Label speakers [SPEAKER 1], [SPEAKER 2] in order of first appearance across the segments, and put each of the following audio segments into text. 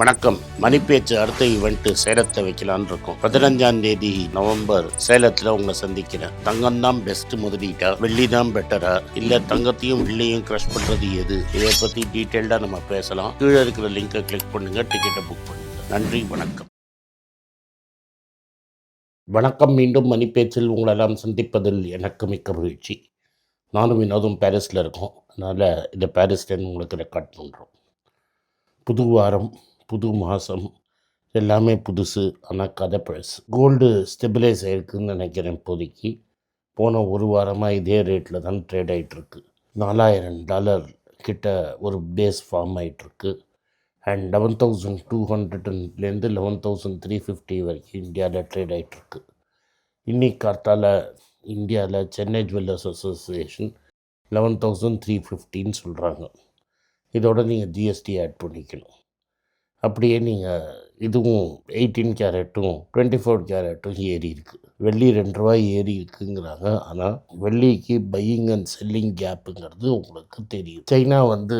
[SPEAKER 1] வணக்கம். மணிப்பேச்சு அடுத்த ஈவெண்ட் சேலத்தை வைக்கலான்னு இருக்கோம். பதினஞ்சாம் தேதி நவம்பர் சேலத்துல உங்களை சந்திக்கிறேன். தங்கம் தான் பெஸ்ட் முதலீட்டா? வெள்ளி தான் பெட்டரா இல்ல தங்கத்தையும் வெள்ளியும் கிரஷ் பண்றது எது? இதை பத்தி டீட்டெயில்டா நம்ம பேசலாம். கீழே இருக்கிற லிங்கை கிளிக் பண்ணுங்க. டிக்கெட்டை புக் பண்ணுங்க. நன்றி வணக்கம். வணக்கம். மீண்டும் மணிப்பேச்சில் உங்களெல்லாம் சந்திப்பதில் எனக்கு மிக்க மகிழ்ச்சி. நானும் வினோதும் பாரிஸில் இருக்கோம். அதனால் இந்த பாரிஸ்லேருந்து உங்களுக்கு ரெக்கார்ட் பண்ணுறோம் புது வாரம் புது மாதம் எல்லாமே புதுசு. ஆனால் கதை பழசு. கோல்டு ஸ்டெபிலைஸ் ஆகிருக்குன்னு நினைக்கிறேன் இப்போதைக்கு. போன ஒரு வாரமாக இதே ரேட்டில் தான் ட்ரேட் ஆகிட்டுருக்கு நாலாயிரம் டாலர் கிட்ட ஒரு பேஸ் ஃபார்ம் ஆகிட்டுருக்கு அண்ட் லெவன் தௌசண்ட் டூ ஹண்ட்ரட்லேருந்து லெவன் தௌசண்ட் த்ரீ ஃபிஃப்டி வரைக்கும் இந்தியாவில் ட்ரேட் ஆகிட்டுருக்கு இன்னைக்கு கார்த்தால் இந்தியாவில் Chennai jewellers association eleven thousand three ஃபிஃப்டின்னு சொல்கிறாங்க இதோட நீங்கள் ஜிஎஸ்டி ஆட் பண்ணிக்கணும். அப்படியே நீங்கள் இதுவும் எயிட்டீன் கேரட்டும் டுவெண்ட்டி ஃபோர் கேரட்டும் ஏறி இருக்குது வெள்ளி ரெண்டு ரூபாய் ஏறி இருக்குங்கிறாங்க. ஆனால் வெள்ளிக்கு பையிங் அண்ட் செல்லிங் கேப்புங்கிறது உங்களுக்கு தெரியும். சைனா வந்து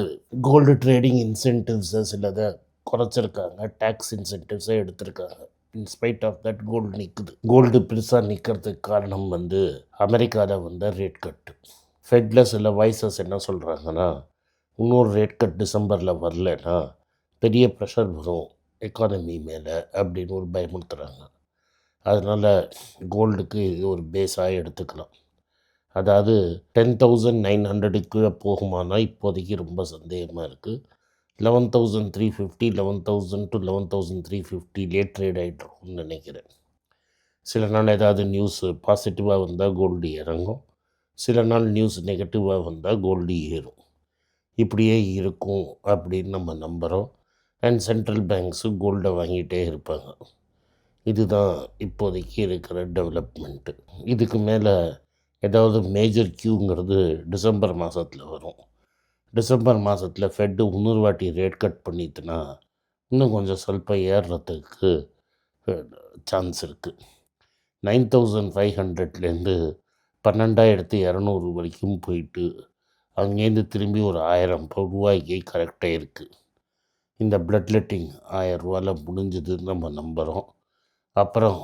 [SPEAKER 1] கோல்டு ட்ரேடிங் இன்சென்டிவ்ஸை சிலதை குறைச்சிருக்காங்க. டேக்ஸ் இன்சென்டிவ்ஸை எடுத்திருக்காங்க. In spite of that gold நிற்குது கோல்டு பெருசாக நிற்கிறதுக்கு காரணம் வந்து அமெரிக்காவில் வந்த ரேட் கட்டு ஃபெட்டில் சில வாய்ஸஸ் என்ன சொல்கிறாங்கன்னா இன்னொரு ரேட் கட் டிசம்பரில் வரலன்னா பெரிய ப்ரெஷர் வரும் எக்கானமி மேலே அப்படின்னு ஒரு பயமுறுத்துகிறாங்க அதனால் கோல்டுக்கு இது ஒரு பேஸாக எடுத்துக்கலாம். அதாவது டென் தௌசண்ட் நைன் ஹண்ட்ரடுக்கு போகுமானா இப்போதைக்கு ரொம்ப சந்தேகமாக இருக்குது eleven thousand three fifty eleven thousand to eleven thousand three ஃபிஃப்டிலே trade ஆகிட்ருக்கும்னு நினைக்கிறேன். சில நாள் ஏதாவது நியூஸ் பாசிட்டிவாக வந்தால் கோல்டு இறங்கும். சில நாள் நியூஸ் நெகட்டிவாக வந்தால் கோல்டு ஏறும். இப்படியே இருக்கும் அப்படின்னு நம்ம நம்புகிறோம் அண்ட் சென்ட்ரல் பேங்க்ஸு கோல்டை வாங்கிட்டே இருப்பாங்க இதுதான் இப்போதைக்கு இருக்கிற டெவலப்மெண்ட்டு இதுக்கு மேலே ஏதாவது மேஜர் கியூங்கிறது டிசம்பர் மாதத்தில் வரும் டிசம்பர் மாதத்தில் ஃபெட்டு இன்னொரு வாட்டி ரேட் கட் பண்ணிட்டுனா இன்னும் கொஞ்சம் ಸ್ವಲ್ಪ ஏறுறதுக்கு சான்ஸ் இருக்குது நைன் தௌசண்ட் ஃபைவ் ஹண்ட்ரட்லேருந்து பன்னெண்டாயிரத்து இரநூறு வரைக்கும் போயிட்டு அங்கேருந்து திரும்பி ஒரு ஆயிரம் ரூபாய்க்கு கரெக்டாக இருக்குது இந்த பிளட் லெட்டிங் ஆயிரம் முடிஞ்சதுன்னு நம்ம நம்புகிறோம் அப்புறம்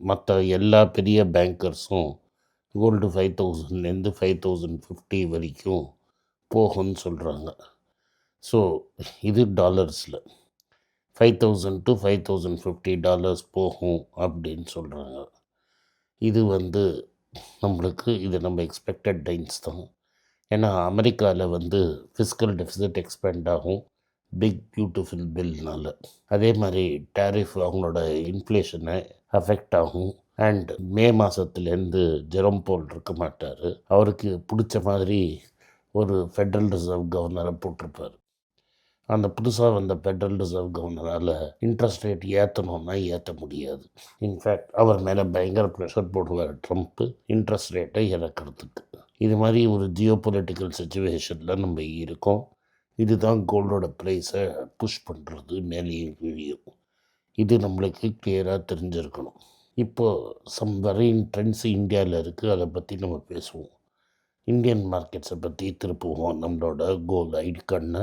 [SPEAKER 1] மற்ற எல்லா பெரிய பேங்கர்ஸும் கோல்டு ஃபைவ் தௌசண்ட்லேருந்து ஃபைவ் தௌசண்ட் ஃபிஃப்டி வரைக்கும் போகும்னு சொல்கிறாங்க ஸோ இது டாலர்ஸில் five thousand to five thousand fifty dollars போகும் அப்படின்னு சொல்கிறாங்க இது வந்து நம்மளுக்கு இது நம்ம எக்ஸ்பெக்டட் டைன்ஸ் தான். ஏன்னா அமெரிக்காவில் வந்து ஃபிஸ்கல் டெஃபிசிட் எக்ஸ்பேண்ட் ஆகும். பிக் பியூட்டிஃபுல் பில்னால் அதே மாதிரி டேரிஃப் அவங்களோட இன்ஃப்ளேஷனை அஃபெக்ட் ஆகும். அண்ட் மே மாதத்துலேருந்து ஜெரம் போல் இருக்க மாட்டார். அவருக்கு பிடிச்ச மாதிரி ஒரு ஃபெட்ரல் ரிசர்வ் கவர்னரை போட்டிருப்பார். அந்த புதுசாக வந்த ஃபெட்ரல் ரிசர்வ் கவர்னரால் இன்ட்ரெஸ்ட் ரேட் ஏற்றணும்னா ஏற்ற முடியாது. இன்ஃபேக்ட் அவர் மேலே பயங்கர ப்ரெஷர் போடுவார் ட்ரம்ப்பு இன்ட்ரெஸ்ட் ரேட்டை இறக்கிறதுக்கு. இது மாதிரி ஒரு ஜியோ பொலிட்டிக்கல் சுச்சுவேஷனில் நம்ம இருக்கோம். இதுதான் கோல்டோட ப்ரைஸை புஷ் பண்ணுறது மேலேயும் கீழியும். இது நம்மளுக்கு கிளியராக தெரிஞ்சிருக்கணும். இப்போது சம் வரையின் ட்ரெண்ட்ஸ் இந்தியாவில் இருக்குது அதை பற்றி நம்ம பேசுவோம். இந்தியன் மார்க்கெட்ஸை பற்றி திருப்புவோம் நம்மளோட கோல் ஐடி கண்ணை.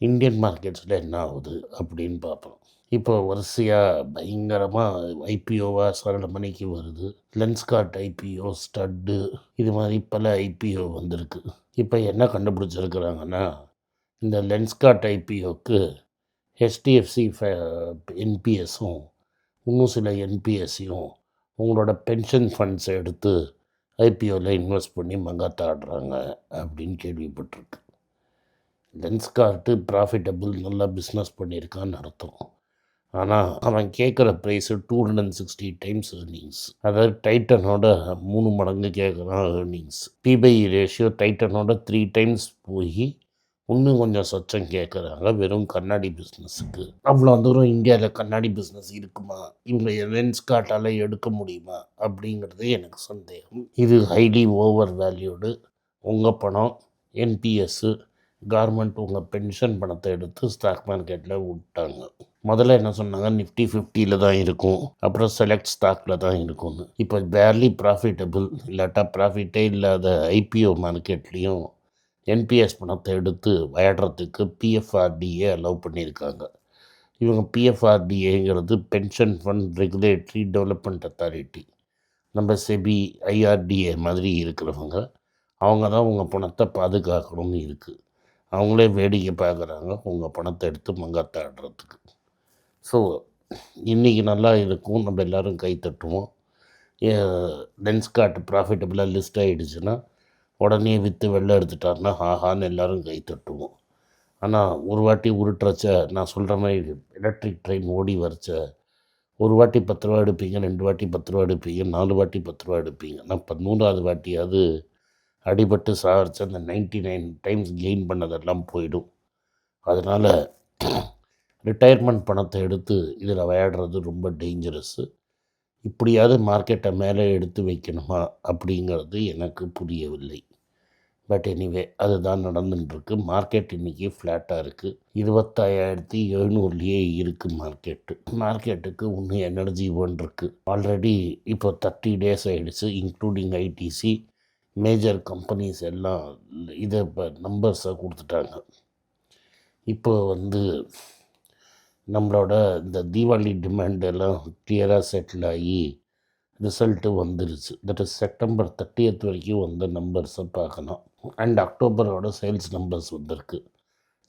[SPEAKER 1] இந்தியன் மார்க்கெட்ஸில் என்ன ஆகுது அப்படின்னு பார்ப்போம். இப்போ வரிசையாக பயங்கரமாக ஐபிஓவாக சரள மணிக்கு வருது. லென்ஸ்கார்ட் ஐபிஓ ஸ்டட்டு இது மாதிரி பல ஐபிஓ வந்திருக்கு. இப்போ என்ன கண்டுபிடிச்சிருக்கிறாங்கன்னா இந்த லென்ஸ்கார்ட் ஐபிஓக்கு ஹெச்டிஎஃப்சி என்பிஎஸும் இன்னும் சில என்பிஎஸ்ஸையும் உங்களோட பென்ஷன் ஃபண்ட்ஸை எடுத்து ஐபிஓவில் இன்வெஸ்ட் பண்ணி மங்காத்தாடுறாங்க அப்படின்னு கேள்விப்பட்டிருக்கு. லென்ஸ்கார்ட்டு ப்ராஃபிட்டபிள் நல்லா பிஸ்னஸ் பண்ணியிருக்கான்னு அர்த்தம். ஆனால் அவன் கேட்குற price two hundred and sixty times earnings அதாவது டைட்டனோட மூணு மடங்கு கேட்குறான் ஏர்னிங்ஸ் பிபை ரேஷியோ டைட்டனோட த்ரீ டைம்ஸ் போய் இன்னும் கொஞ்சம் சொச்சம் கேட்குறாங்க வெறும் கண்ணாடி பிஸ்னஸுக்கு அவ்வளோ தூரம் இந்தியாவில் கண்ணாடி பிஸ்னஸ் இருக்குமா? இவங்க லென்ஸ்கார்ட்டால் எடுக்க முடியுமா? அப்படிங்கிறது எனக்கு சந்தேகம். இது ஹைலி ஓவர் வேல்யூடு உங்கள் பணம் என்பிஎஸ்ஸு கார்மெண்ட் உங்கள் பென்ஷன் பணத்தை எடுத்து ஸ்டாக் மார்க்கெட்டில் விட்டாங்க. முதல்ல என்ன சொன்னாங்க? நிஃப்டி ஃபிஃப்டியில் தான் இருக்கும். அப்புறம் செலக்ட் ஸ்டாக்கில் தான் இருக்கும்னு. இப்போ பேர்லி ப்ராஃபிட்டபிள் இல்லாட்டா ப்ராஃபிட்டே இல்லாத ஐபிஓ மார்க்கெட்லேயும் என்பிஎஸ் பணத்தை எடுத்து விளையாடுறதுக்கு பிஎஃப்ஆர்டிஏ அலோவ் பண்ணியிருக்காங்க. இவங்க பிஎஃப்ஆர்டிஏங்கிறது pension fund regulatory development authority நம்ம செபி ஐஆர்டிஏ மாதிரி இருக்கிறவங்க அவங்க தான் உங்கள் பணத்தை பாதுகாக்கணும்னு இருக்குது அவங்களே வேடிக்கை பார்க்குறாங்க உங்கள் பணத்தை எடுத்து மங்காத்தாடுறதுக்கு. ஸோ இன்றைக்கி நல்லா இருக்கும் நம்ம எல்லோரும் கை தட்டுவோம். லென்ஸ்கார்ட் ப்ராஃபிட்டபுளாக லிஸ்ட் ஆகிடுச்சுன்னா உடனே விற்று வெளில எடுத்துட்டாருன்னா ஆஹான்னு எல்லோரும் கை தட்டுவோம். ஆனால் ஒரு வாட்டி உருட்டுறச்ச நான் சொல்கிற மாதிரி எலக்ட்ரிக் ட்ரெயின் ஓடி வரைச்ச ஒரு வாட்டி பத்து ரூபா எடுப்பீங்க ரெண்டு வாட்டி பத்து ரூபா எடுப்பீங்க நாலு வாட்டி பத்து ரூபா எடுப்பீங்க. நான் இப்போ வாட்டியாவது அடிபட்டு சாகரிச்சு அந்த நைன்ட்டி நைன் டைம்ஸ் கெயின் பண்ணதெல்லாம் போயிடும். அதனால் ரிட்டையர்மெண்ட் பணத்தை எடுத்து இதில் விளையாடுறது ரொம்ப டேஞ்சரஸ்ஸு இப்படியாவது மார்க்கெட்டை மேலே எடுத்து வைக்கணுமா? அப்படிங்கிறது எனக்கு புரியவில்லை. பட் எனிவே அதுதான் நடந்துட்டுருக்கு. மார்க்கெட் இன்றைக்கி ஃப்ளாட்டாக இருக்குது இருபத்தாயிரத்தி எழுநூறுலேயே இருக்குது மார்க்கெட்டு மார்க்கெட்டுக்கு இன்னும் எனர்ஜி ஒன் இருக்குது ஆல்ரெடி இப்போ தேர்ட்டி டேஸ் ஆகிடுச்சு இன்க்ளூடிங் ஐடிசி மேஜர் கம்பெனிஸ் எல்லாம் இதை இப்போ நம்பர்ஸை கொடுத்துட்டாங்க. இப்போ வந்து நம்மளோட இந்த தீபாவளி டிமாண்ட் எல்லாம் கிளியராக செட்டில் ஆகி ரிசல்ட்டு வந்துருச்சு. தட் இஸ் செப்டம்பர் தேர்ட்டியத் வரைக்கும் வந்த நம்பர்ஸை பார்க்கணும். அண்ட் அக்டோபரோட சேல்ஸ் நம்பர்ஸ் வந்திருக்கு.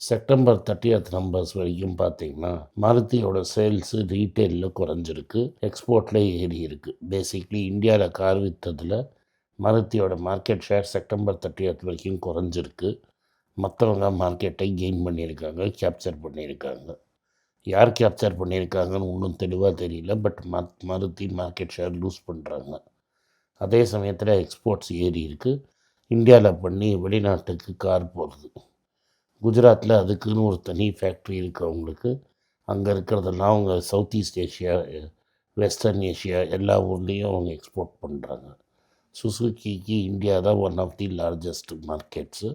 [SPEAKER 1] செப்டம்பர் தேர்ட்டியத் நம்பர்ஸ் வரைக்கும் பார்த்தீங்கன்னா மாருதியோட சேல்ஸு ரீட்டெயிலில் குறைஞ்சிருக்கு. எக்ஸ்போர்ட்டில் ஏறி இருக்குது பேசிக்லி இந்தியாவில் கார் விற்றதில் மாருதியோட மார்க்கெட் ஷேர் செப்டம்பர் தேர்ட்டியத் வரைக்கும் குறைஞ்சிருக்கு. மற்றவங்க மார்க்கெட்டை கெயின் பண்ணியிருக்காங்க கேப்சர் பண்ணியிருக்காங்க. யார் கேப்சர் பண்ணியிருக்காங்கன்னு ஒன்றும் தெளிவாக தெரியல பட் மத் மருத்தி மார்க்கெட் ஷேர் லூஸ் பண்ணுறாங்க அதே சமயத்தில் எக்ஸ்போர்ட்ஸ் ஏறி இருக்குது இந்தியாவில் பண்ணி வெளிநாட்டுக்கு கார் போகிறது குஜராத்தில் அதுக்குன்னு ஒரு தனி ஃபேக்ட்ரி இருக்குது அவங்களுக்கு. அங்கே இருக்கிறதெல்லாம் அவங்க south east Asia western Asia எல்லா ஊர்லேயும் அவங்க எக்ஸ்போர்ட் பண்ணுறாங்க சுசுக்கிக்கு இந்தியா தான் one of the largest markets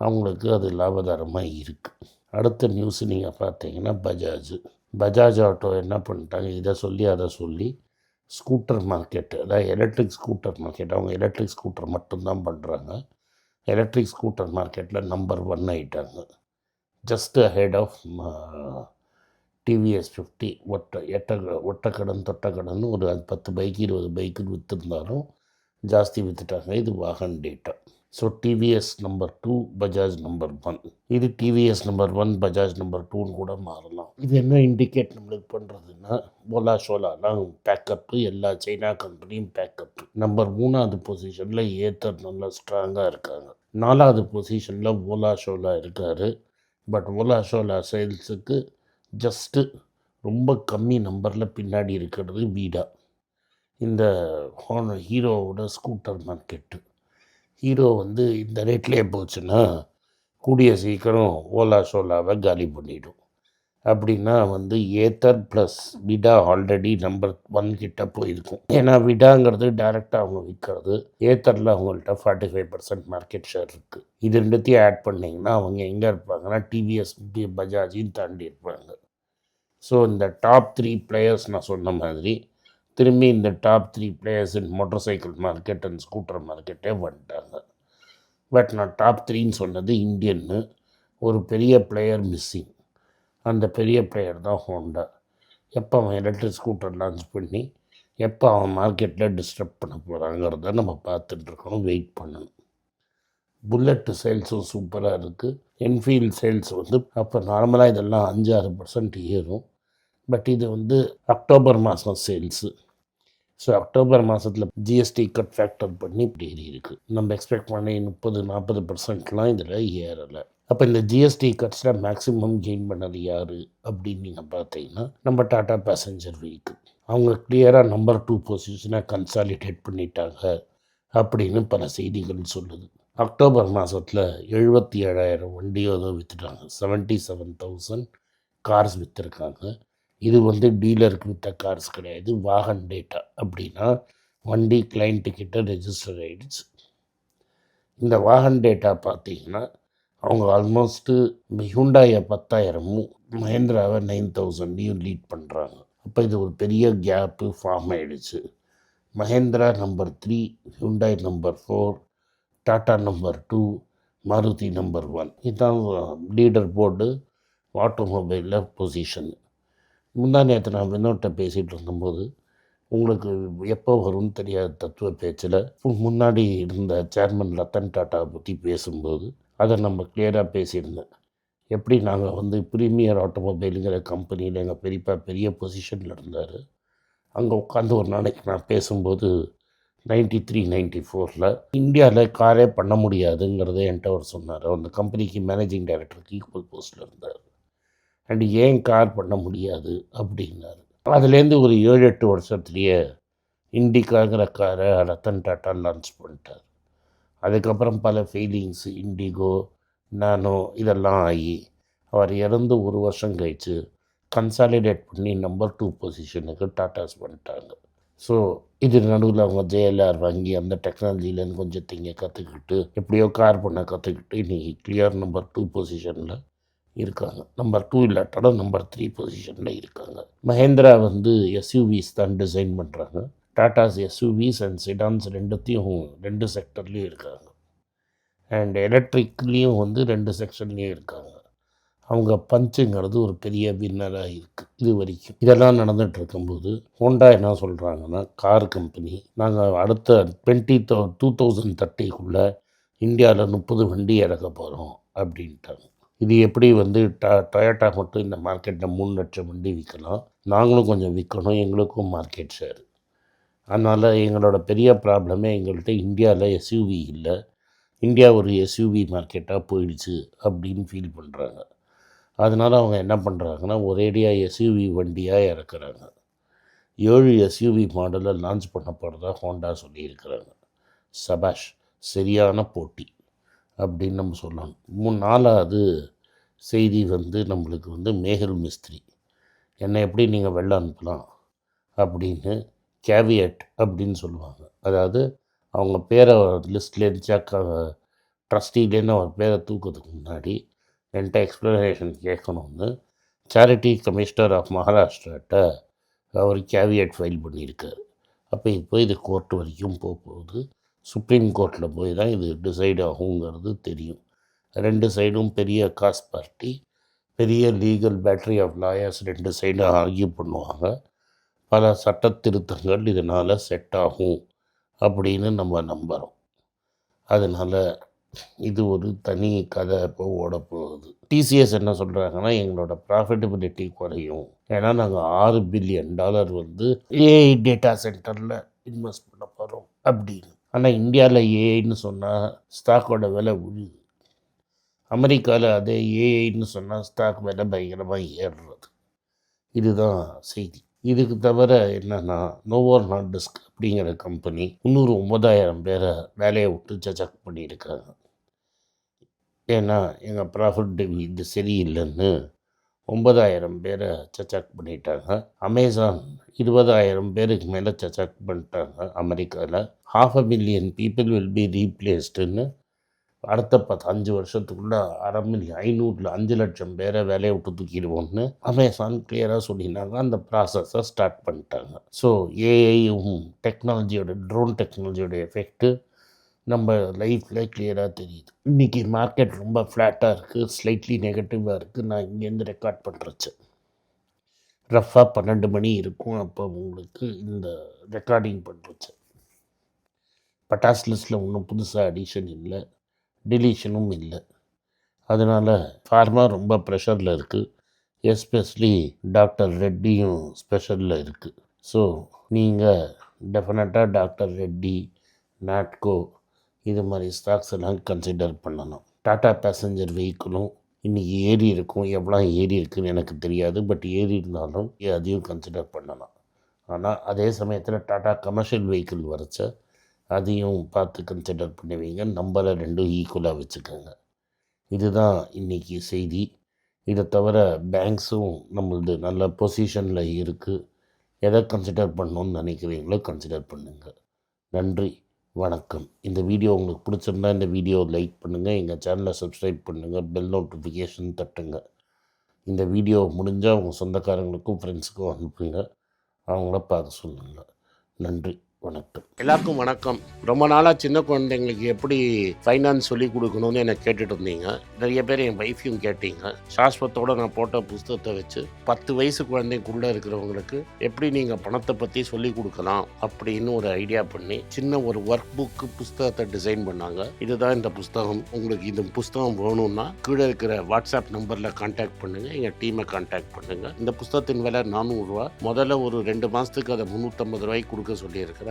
[SPEAKER 1] அவங்களுக்கு அது லாபதாரமாக இருக்குது அடுத்த நியூஸ் நீங்கள் பார்த்தீங்கன்னா பஜாஜ். பஜாஜ் ஆட்டோ என்ன பண்ணிட்டாங்க? இதை சொல்லி அதை சொல்லி ஸ்கூட்டர் மார்க்கெட்டு அதாவது எலக்ட்ரிக் ஸ்கூட்டர் மார்க்கெட் அவங்க எலக்ட்ரிக் ஸ்கூட்டர் மட்டும்தான் பண்ணுறாங்க எலக்ட்ரிக் ஸ்கூட்டர் மார்க்கெட்டில் நம்பர் ஒன் ஆகிட்டாங்க just ahead of TVS fifty ஒட்ட எட்ட ஒட்டக்கடன் தொட்டக்கடன் ஒரு பத்து பைக் இருபது பைக்கு விற்றுருந்தாலும் ஜாஸ்தி விற்றுட்டாங்க இது Vahan data so TVS number two Bajaj number one இது TVS number one Bajaj number டூன்னு கூட மாறலாம். இது என்ன இண்டிகேட் நம்மளுக்கு பண்ணுறதுன்னா ஓலா ஷோலாலாம் பேக்கப்பு எல்லா சைனா கம்பெனியும் பேக்கப்பு நம்பர் மூணாவது பொசிஷனில் ஏத்தர் நல்லா ஸ்ட்ராங்காக இருக்காங்க. நாலாவது பொசிஷனில் ஓலா ஷோலா இருக்கார். பட் ஓலா ஷோலா சேல்ஸுக்கு ஜஸ்ட்டு ரொம்ப கம்மி நம்பரில் பின்னாடி இருக்கிறது வீடா. இந்த ஹீரோவோட ஸ்கூட்டர் மார்க்கெட்டு ஹீரோ வந்து இந்த ரேட்லேயே போச்சுன்னா கூடிய சீக்கிரம் ஓலா சோலாவை காலி பண்ணிவிடும் அப்படின்னா வந்து Ather plus Vida already number one கிட்ட போயிருக்கும். ஏன்னா விடாங்கிறது டைரெக்டாக அவங்க விற்கிறது. ஏத்தரில் அவங்கள்ட்ட forty five percent market share இருக்குது இது ரெண்டுத்தையும் ஆட் பண்ணிங்கன்னா அவங்க எங்கே இருப்பாங்கன்னா டிவிஎஸ் பஜாஜையும் தாண்டி இருப்பாங்க. ஸோ இந்த டாப் த்ரீ பிளேயர்ஸ் நான் சொன்ன மாதிரி திரும்பி இந்த top three players in motorcycle market and scooter மார்க்கெட்டே வந்துட்டாங்க. பட் நான் டாப் த்ரீன்னு சொன்னது இந்தியன்னு. ஒரு பெரிய பிளேயர் மிஸ்ஸிங் அந்த பெரிய பிளேயர் தான் ஹோண்டா எப்போ அவன் எலக்ட்ரிக் ஸ்கூட்டர் லான்ச் பண்ணி எப்போ அவன் மார்க்கெட்டில் டிஸ்டர்ப் பண்ண போகிறாங்கிறத நம்ம பார்த்துட்ருக்கணும் வெயிட் பண்ணணும் புல்லட்டு சேல்ஸும் சூப்பராக இருக்குது என்ஃபீல்ட் சேல்ஸ் வந்து அப்போ நார்மலாக இதெல்லாம் அஞ்சாறு பர்சன்ட் ஏறும். பட் இது வந்து அக்டோபர் மாதம் சேல்ஸு. ஸோ அக்டோபர் மாதத்தில் ஜிஎஸ்டி கட் ஃபேக்டர் பண்ணி இப்படி இருக்குது நம்ம எக்ஸ்பெக்ட் பண்ணி முப்பது நாற்பது பர்சன்ட்லாம் இதில் ஏறலை. அப்போ இந்த ஜிஎஸ்டி கட்ஸில் மேக்ஸிமம் கெயின் பண்ணது யார்? அப்படின்னு நீங்கள் பார்த்தீங்கன்னா நம்ம டாட்டா பேசஞ்சர் வெஹிக்கிள் அவங்க கிளியராக நம்பர் டூ பொசிஷனை கன்சாலிடேட் பண்ணிட்டாங்க அப்படின்னு பல செய்திகள் சொல்லுது. அக்டோபர் மாதத்தில் எழுபத்தி ஏழாயிரம் வண்டியோ தான் விற்றுட்டாங்க செவன்ட்டி செவன் தௌசண்ட் கார்ஸ் விற்றுருக்காங்க இது வந்து டீலருக்கு விற்ற கார்ஸ் கிடையாது. வாகன் டேட்டா அப்படின்னா வண்டி கிளைண்ட்டுக்கிட்ட ரெஜிஸ்டர் ஆகிடுச்சு இந்த வாகன் டேட்டா பார்த்தீங்கன்னா அவங்க ஆல்மோஸ்ட்டு ஹுண்டாயை பத்தாயிரமும் மஹேந்திராவை நைன் தௌசண்டையும் லீட் பண்ணுறாங்க அப்போ இது ஒரு பெரிய கேப்பு ஃபார்ம் ஆகிடுச்சு Mahindra number three Hyundai number four Tata number two Maruti number one இதுதான் லீடர் போர்டு ஆட்டோமொபைலில் பொசிஷன் முந்தா நேற்று நான் வினோட்ட பேசிகிட்டு இருந்தபோது உங்களுக்கு எப்போ வரும்னு தெரியாத தத்துவ பேச்சில் முன்னாடி இருந்த சேர்மன் ரத்தன் டாட்டா பற்றி பேசும்போது அதை நம்ம கிளியராக பேசியிருந்தேன். எப்படி நாங்கள் வந்து ப்ரீமியர் ஆட்டோமொபைலுங்கிற கம்பெனியில் எங்கள் பெரியப்பா பெரிய பொசிஷனில் இருந்தார். அங்கே உட்காந்து ஒரு நாளைக்கு நான் பேசும்போது நைன்டி த்ரீ நைன்டி ஃபோரில் இந்தியாவில் காரே பண்ண முடியாதுங்கிறத என்கிட்ட அவர் சொன்னார். அந்த கம்பெனிக்கு மேனேஜிங் டைரக்டருக்கு ஈக்குவல் போஸ்ட்டில் இருந்தார். அண்ட் ஏன் கார் பண்ண முடியாது? அப்படின்னாரு. அதுலேருந்து ஒரு ஏழு எட்டு வருஷத்துலேயே இண்டிகாங்கிற காரை ரத்தன் டாட்டா லான்ச் பண்ணிட்டார். அதுக்கப்புறம் பல ஃபீலிங்ஸ் இண்டிகோ நானோ இதெல்லாம் ஆகி அவர் இறந்து ஒரு வருஷம் கழித்து கன்சாலிடேட் பண்ணி நம்பர் டூ பொசிஷனுக்கு டாட்டாஸ் பண்ணிட்டாங்க. ஸோ இது நடுவில் அவங்க ஜேஎல்ஆர் வாங்கி அந்த டெக்னாலஜிலேருந்து கொஞ்சம் திங்க கற்றுக்கிட்டு எப்படியோ கார் பண்ண கற்றுக்கிட்டு இன்றைக்கி கிளியர் நம்பர் டூ பொசிஷனில் இருக்காங்க. நம்பர் டூ இல்லாட்டாலும் நம்பர் த்ரீ பொசிஷனில் இருக்காங்க. மஹேந்திரா வந்து எஸ்யூவிஸ் தான் டிசைன் பண்ணுறாங்க டாட்டாஸ் எஸ்யூவிஸ் அண்ட் சிடான்ஸ் ரெண்டுத்தையும் ரெண்டு செக்டர்லேயும் இருக்காங்க. அண்ட் எலக்ட்ரிக்லேயும் வந்து ரெண்டு செக்ஷன்லேயும் இருக்காங்க. அவங்க பஞ்சுங்கிறது ஒரு பெரிய வின்னராக இருக்குது இது வரைக்கும். இதெல்லாம் நடந்துகிட்டு இருக்கும்போது ஹோண்டா என்ன சொல்கிறாங்கன்னா கார் கம்பெனி நாங்கள் அடுத்த டுவெண்ட்டி தௌ டூ தௌசண்ட் தேர்ட்டிக்குள்ளே இந்தியாவில் முப்பது வண்டி இறக்க போகிறோம் அப்படின்ட்டாங்க. இது எப்படி வந்து ட டொயோட்டா மட்டும் இந்த மார்க்கெட்டில் மூணு லட்சம் வண்டி விற்கலாம் நாங்களும் கொஞ்சம் விற்கணும் எங்களுக்கும் மார்க்கெட் ஷேர் அதனால் எங்களோட பெரிய ப்ராப்ளமே எங்கள்கிட்ட இந்தியாவில் எஸ்யூவி இல்லை. இந்தியா ஒரு எஸ்யூவி மார்க்கெட்டாக போயிடுச்சு அப்படின்னு ஃபீல் பண்ணுறாங்க அதனால் அவங்க என்ன பண்ணுறாங்கன்னா ஒரேடியாக எஸ்யூவி வண்டியாக இறக்குறாங்க. ஏழு எஸ்யூவி மாடலை லான்ச் பண்ண போகிறதா ஹோண்டா சொல்லியிருக்கிறாங்க. சபாஷ் சரியான போட்டி. அப்படின்னு நம்ம சொல்லணும். மூணு நாலாவது செய்தி வந்து நம்மளுக்கு வந்து மேகல் மிஸ்திரி. என்னை எப்படி நீங்கள் வெளில அனுப்பலாம் அப்படின்னு கேவியட் அப்படின்னு சொல்லுவாங்க. அதாவது அவங்க பேரை லிஸ்ட்லேருந்து செக் ட்ரஸ்டிலேருந்து அவர் பேரை தூக்கிறதுக்கு முன்னாடி என்கிட்ட எக்ஸ்ப்ளனேஷன் கேட்கணும்னு சேரிட்டி கமிஷனர் ஆஃப் மகாராஷ்டிராட்ட அவர் கேவியட் ஃபைல் பண்ணியிருக்கார். அப்போ இப்போ இது கோர்ட் வரைக்கும் போக போகுது. சுப்ரீம் கோர்ட்டில் போய் தான் இது டிசைட் ஆகுங்கிறது தெரியும். ரெண்டு சைடும் பெரிய காஸ் பார்ட்டி பெரிய லீகல் பேட்டரி ஆஃப் லாயர்ஸ் ரெண்டு சைடும் ஆர்கியூ பண்ணுவாங்க. பல சட்ட திருத்தங்கள் இதனால் செட் ஆகும் அப்படின்னு நம்ம நம்புகிறோம் அதனால் இது ஒரு தனி கதை இப்போ ஓட போகுது. டிசிஎஸ் என்ன சொல்கிறாங்கன்னா எங்களோட ப்ராஃபிட்டபிலிட்டி குறையும். ஏன்னா நாங்கள் ஆறு பில்லியன் டாலர் வந்து ஏஐ டேட்டா சென்டரில் இன்வெஸ்ட் பண்ண போகிறோம் அப்படின்னு. ஆனால் இந்தியாவில் ஏஐன்னு சொன்னால் ஸ்டாக்கோட விலை உழுது அமெரிக்காவில் அதே ஏஐன்னு சொன்னால் ஸ்டாக் விலை பயங்கரமாக ஏறுறது. இதுதான் செய்தி. இதுக்கு தவிர என்னென்னா நோவோர் நாட் அப்படிங்கிற கம்பெனி முந்நூறு ஒம்பதாயிரம் பேரை வேலையை விட்டு ஜஜக் பண்ணியிருக்காங்க ஏன்னா எங்கள் ப்ராஃபிட் இது சரியில்லைன்னு ஒம்பதாயிரம் பேரை சச்சாக் பண்ணிட்டாங்க. அமேசான் இருபதாயிரம் பேருக்கு மேலே சச்சாக் பண்ணிட்டாங்க அமெரிக்காவில் half a million people will be ரீப்ளேஸ்டுன்னு அடுத்த பத்து அஞ்சு வருஷத்துக்குள்ளே அரை மில்லியன் ஐநூறில் அஞ்சு லட்சம் பேரை வேலையை விட்டு தூக்கிடுவோம்னு அமேசான் கிளியராக சொல்லினாங்க. அந்த ப்ராசஸை ஸ்டார்ட் பண்ணிட்டாங்க. ஸோ ஏஐயும் டெக்னாலஜியோட ட்ரோன் டெக்னாலஜியோட எஃபெக்ட்டு நம்ம லைஃப்பில் கிளியராக தெரியுது. இன்றைக்கி மார்க்கெட் ரொம்ப ஃப்ளாட்டாக இருக்குது ஸ்லைட்லி நெகட்டிவாக இருக்குது நான் இங்கேருந்து ரெக்கார்ட் பண்ணுறச்சு ரஃப்பாக பன்னெண்டு மணி இருக்கும். அப்போ உங்களுக்கு இந்த ரெக்கார்டிங் பண்ணுறச்சு பட்டாஸ் லிஸ்ட்டில் ஒன்றும் புதுசாக அடிஷன் இல்லை டிலீஷனும் இல்லை. அதனால் ஃபார்மா ரொம்ப ப்ரெஷரில் இருக்குது எஸ்பெஷலி டாக்டர் ரெட்டியும் ஸ்பெஷலில் இருக்குது ஸோ நீங்கள் டெஃபினட்டாக டாக்டர் ரெட்டி நாட்கோ இது மாதிரி ஸ்டாக்ஸ் எல்லாம் கன்சிடர் பண்ணணும். டாட்டா பேசஞ்சர் வெஹிக்கிளும் இன்றைக்கி ஏறி இருக்கும். எவ்வளோ ஏறி இருக்குன்னு எனக்கு தெரியாது. பட் ஏறி இருந்தாலும் அதையும் கன்சிடர் பண்ணலாம் ஆனால் அதே சமயத்தில் டாட்டா கமர்ஷியல் வெஹிக்கிள் வரைச்ச அதையும் பார்த்து கன்சிடர் பண்ணுவீங்க. நம்பரை ரெண்டும் ஈக்குவலாக வச்சுக்கோங்க. இதுதான் இன்றைக்கி செய்தி. இதை தவிர பேங்க்ஸும் நம்மளது நல்ல பொசிஷனில் இருக்குது எதை கன்சிடர் பண்ணணும்னு நினைக்கிறீங்களோ கன்சிடர் பண்ணுங்கள் நன்றி வணக்கம். இந்த வீடியோ உங்களுக்கு பிடிச்சிருந்தா இந்த வீடியோ லைக் பண்ணுங்கள் எங்கள் சேனலை சப்ஸ்கிரைப் பண்ணுங்கள் பெல் நோட்டிஃபிகேஷன் தட்டுங்க. இந்த வீடியோ முடிஞ்சால் உங்கள் சொந்தக்காரங்களுக்கும் ஃப்ரெண்ட்ஸுக்கும் அனுப்புங்க. அவங்கள பார்க்க சொல்லுங்கள் நன்றி. வணக்கம். எல்லாருக்கும் வணக்கம். ரொம்ப நாளாக சின்ன குழந்தைங்களுக்கு எப்படி ஃபைனான்ஸ் சொல்லி கொடுக்கணும்னு எனக்கு கேட்டுட்டு இருந்தீங்க. நிறைய பேர் என் வைஃபையும் கேட்டீங்க. சாஸ்வத்தோட நான் போட்ட புஸ்தகத்தை வச்சு பத்து வயசு குழந்தைக்குள்ளே இருக்கிறவங்களுக்கு எப்படி நீங்கள் பணத்தை பற்றி சொல்லி கொடுக்கலாம் அப்படின்னு ஒரு ஐடியா பண்ணி சின்ன ஒரு ஒர்க் புக்கு புஸ்தகத்தை டிசைன் பண்ணாங்க. இதுதான் இந்த புஸ்தகம். உங்களுக்கு இந்த புஸ்தகம் வேணும்னா கீழே இருக்கிற வாட்ஸ்அப் நம்பரில் கான்டாக்ட் பண்ணுங்கள் எங்கள் டீமை கான்டாக்ட் பண்ணுங்கள் இந்த புஸ்தகத்தின் விலை நானூறுரூவா முதல்ல ஒரு ரெண்டு மாதத்துக்கு அதை முந்நூற்றம்பது ரூபாய்க்கு கொடுக்க சொல்லியிருக்கிறேன்.